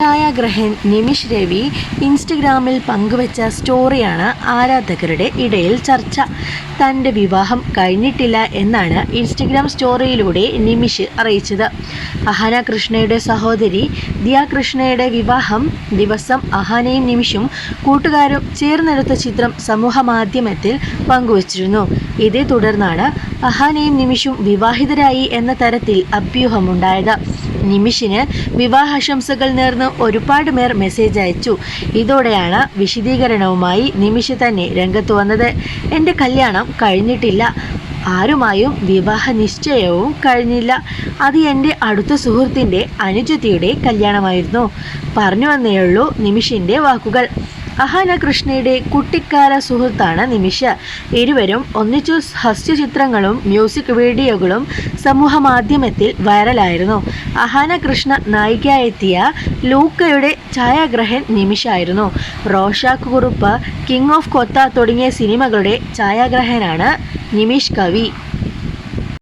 ഛായാഗ്രഹൻ നിമിഷ് രവി ഇൻസ്റ്റഗ്രാമിൽ പങ്കുവച്ച സ്റ്റോറിയാണ് ആരാധകരുടെ ഇടയിൽ ചർച്ച. തന്റെ വിവാഹം കഴിഞ്ഞിട്ടില്ല എന്നാണ് ഇൻസ്റ്റഗ്രാം സ്റ്റോറിയിലൂടെ നിമിഷ് അറിയിച്ചത്. അഹാന കൃഷ്ണയുടെ സഹോദരി ദിയ കൃഷ്ണയുടെ വിവാഹം ദിവസം അഹാനയും നിമിഷും കൂട്ടുകാരും ചേർന്നെടുത്ത ചിത്രം സമൂഹ മാധ്യമത്തിൽ പങ്കുവച്ചിരുന്നു. ഇതേ തുടർന്നാണ് അഹാനയും നിമിഷും വിവാഹിതരായി എന്ന തരത്തിൽ അഭ്യൂഹമുണ്ടായത്. നിമിഷിന് വിവാഹാശംസകൾ നേർന്ന് ഒരുപാട് പേർ മെസ്സേജ് അയച്ചു. ഇതോടെയാണ് വിശദീകരണവുമായി നിമിഷ തന്നെ രംഗത്ത് വന്നത്. എന്റെ കല്യാണം കഴിഞ്ഞിട്ടില്ല. ആരുമായും വിവാഹ നിശ്ചയവും കഴിഞ്ഞില്ല. അത് എന്റെ അടുത്ത സുഹൃത്തിന്റെ അനുജത്തിയുടെ കല്യാണമായിരുന്നു. പറഞ്ഞു വന്നേയുള്ളൂ നിമിഷിന്റെ വാക്കുകൾ. അഹാന കൃഷ്ണയുടെ കുട്ടിക്കാല സുഹൃത്താണ് നിമിഷ. ഇരുവരും ഒന്നിച്ചു ഹസ്യചിത്രങ്ങളും മ്യൂസിക് വീഡിയോകളും സമൂഹ മാധ്യമത്തിൽ വൈറലായിരുന്നു. അഹാന കൃഷ്ണ നായികയായെത്തിയ ലൂക്കയുടെ ഛായാഗ്രഹൻ നിമിഷായിരുന്നു. Rorschach Kurup king of Kotha തുടങ്ങിയ സിനിമകളുടെ ഛായാഗ്രഹനാണ് നിമിഷ് കവി.